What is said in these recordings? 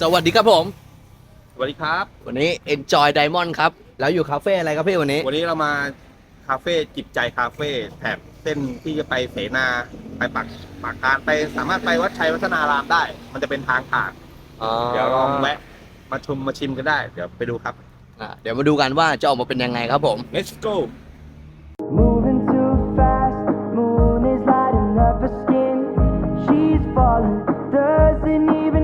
สวัสดีครับผม สวัสดีครับ วันนี้ Enjoy Diamond ครับ แล้วอยู่คาเฟ่อะไรครับพี่วันนี้ วันนี้เรามาคาเฟ่จิบใจคาเฟ่แถบเส้นที่จะไปเสนาไปปักปากการไปสามารถไปวัดชัยวัฒนารามได้ มันจะเป็นทางผ่านเดี๋ยวลองแวะมาชมมาชิมกันได้ เดี๋ยวไปดูครับ อะเดี๋ยวมาดูกันว่าจะออกมาเป็นยังไงครับผม let's go Moving too fast, moon is lighting up her skin. She's falling, doesn't even know it yet.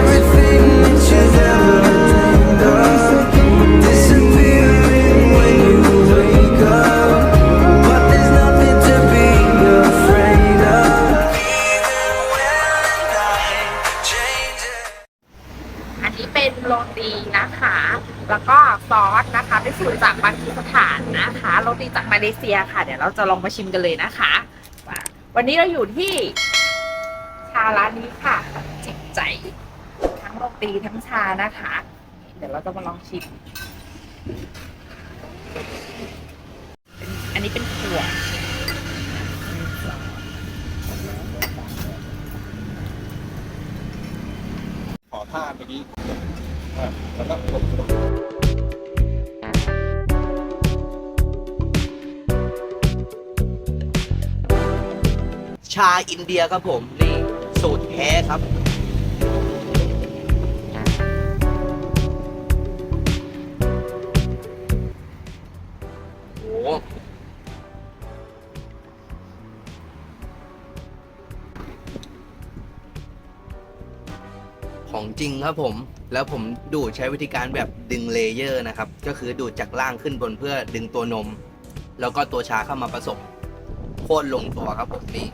เป็นโรตีนะคะ แล้วก็ซอสนะคะเป็นสูตรจากปากีสถานนะคะโรตีจากมาเลเซียค่ะ เดี๋ยวเราจะลองมาชิมกันเลยนะคะวันนี้เราอยู่ที่ชาร้านนี้ค่ะจิบใจ ทั้งโรตีทั้งชานะคะ เดี๋ยวเราจะมาลองชิม อันนี้เป็นถั่วขอท่าเมื่อกี้ ชาอินเดียครับผม นี่สูตรแท้ครับ ของจริงครับผม แล้วผมดูดใช้วิธีการแบบดึงเลเยอร์นะครับ ก็คือดูดจากล่างขึ้นบนเพื่อดึงตัวนม แล้วก็ตัวชาเข้ามาผสมโคตรลงตัวครับผมนี่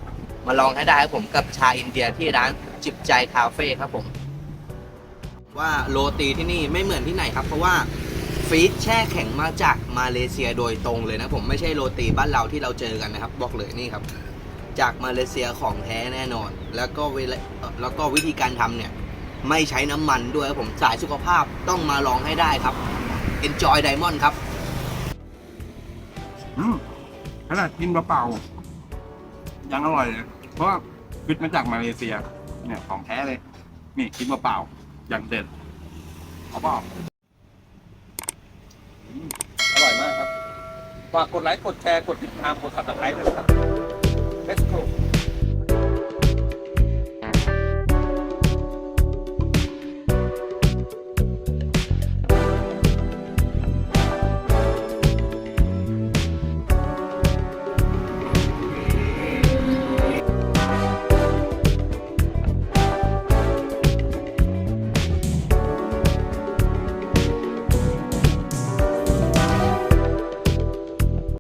มาลองให้ได้ครับผมกับชาอินเดียที่ร้านจิบใจคาเฟ่ครับผม ว่าโรตีที่นี่ไม่เหมือนที่ไหนครับ เพราะว่าฟีดแช่แข็งมาจากมาเลเซียโดยตรงเลยนะผมไม่ใช่โรตีบ้านเราที่เราเจอกันนะครับ บอกเลยนี่ครับ จากมาเลเซียของแท้แน่นอน แล้วก็แล้วก็วิธีการทำเนี่ย ไม่ใช้น้ำมันด้วยครับผมสายสุขภาพต้องมาลองให้ได้ครับ Enjoy Diamond ครับอืมขนาดกินเปล่าๆยังอร่อยเลย เพราะว่าฟิตมาจากมาเลเซีย เนี่ยของแท้เลย นี่กินเปล่าๆอย่างเด็ดเอาเปล่าอร่อยมากครับ ฝากกดไลค์ กดแชร์ กดติดตาม กด subscribe ด้วยนะครับ let's go